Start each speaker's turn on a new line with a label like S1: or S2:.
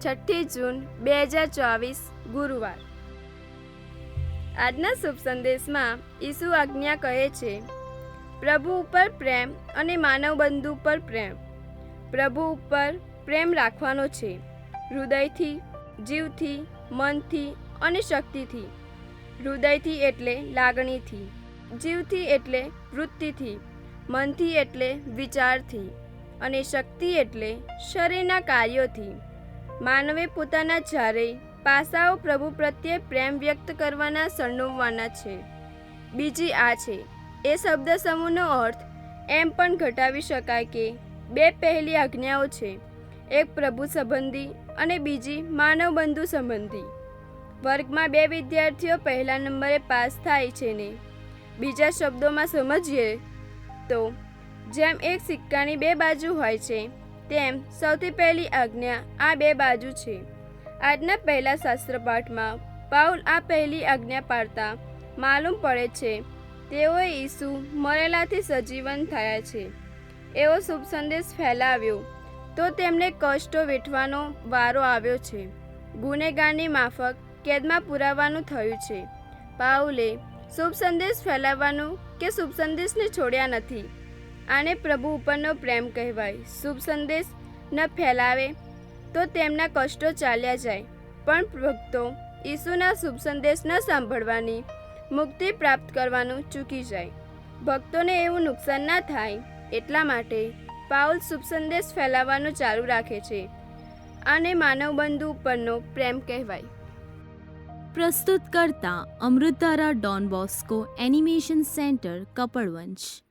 S1: છઠ્ઠી જૂન બે હજાર ચોવીસ, ગુરુવાર. આજના શુભ સંદેશમાં ઈસુ આજ્ઞા કહે છે, પ્રભુ ઉપર પ્રેમ અને માનવ બંધુ પર પ્રેમ. પ્રભુ ઉપર પ્રેમ રાખવાનો છે. હૃદયથી, જીવથી, મનથી અને શક્તિથી. હૃદયથી એટલે લાગણીથી, જીવથી એટલે વૃત્તિથી, મનથી એટલે વિચારથી અને શક્તિ એટલે શરીરના કાર્યોથી. માનવે પોતાના ચારેય પાસાઓ પ્રભુ પ્રત્યે પ્રેમ વ્યક્ત કરવાના સંડોવવાના છે. બીજી આ છે, એ શબ્દ સમૂહનો અર્થ એમ પણ ઘટાવી શકાય કે બે પહેલી આજ્ઞાઓ છે, એક પ્રભુ સંબંધી અને બીજી માનવ બંધુ સંબંધી. વર્ગમાં બે વિદ્યાર્થીઓ પહેલા નંબરે પાસ થાય છે ને, બીજા શબ્દોમાં સમજીએ તો, જેમ એક સિક્કાની બે બાજુ હોય છે તેમ સૌથી પહેલી આજ્ઞા આ બે બાજુ છે. આજના પહેલા શાસ્ત્ર પાઠમાં પાઉલ આ પહેલી આજ્ઞા પાડતા માલુમ પડે છે, તેઓએ ઈસુ મરેલાથી સજીવન થયા છે. એવો શુભ સંદેશ ફેલાવ્યો તો તેમને કષ્ટો વેઠવાનો વારો આવ્યો છે. ગુનેગારની માફક કેદમાં પુરાવાનું થયું છે. પાઉલે શુભ સંદેશ ફેલાવવાનું કે શુભ સંદેશને છોડ્યા નથી? આને પ્રભુ ઉપરનો પ્રેમ કહેવાય. શુભ સંદેશ ન ફેલાવે તો તેમના કષ્ટો ચાલ્યા જાય. પણ ભક્તો, ઈસુના શુભ સંદેશ ન સાંભળવાની મુક્તિ પ્રાપ્ત કરવાનું ચૂકી જાય. ભક્તોને એવું નુકસાન ના થાય એટલા માટે પાઉલ શુભ સંદેશ ફેલાવવાનું ચાલુ રાખે છે. આને માનવબંધુ ઉપરનો પ્રેમ કહેવાય.
S2: પ્રસ્તુત કરતા Amritdhara Don Bosco animation centre Kapadvanj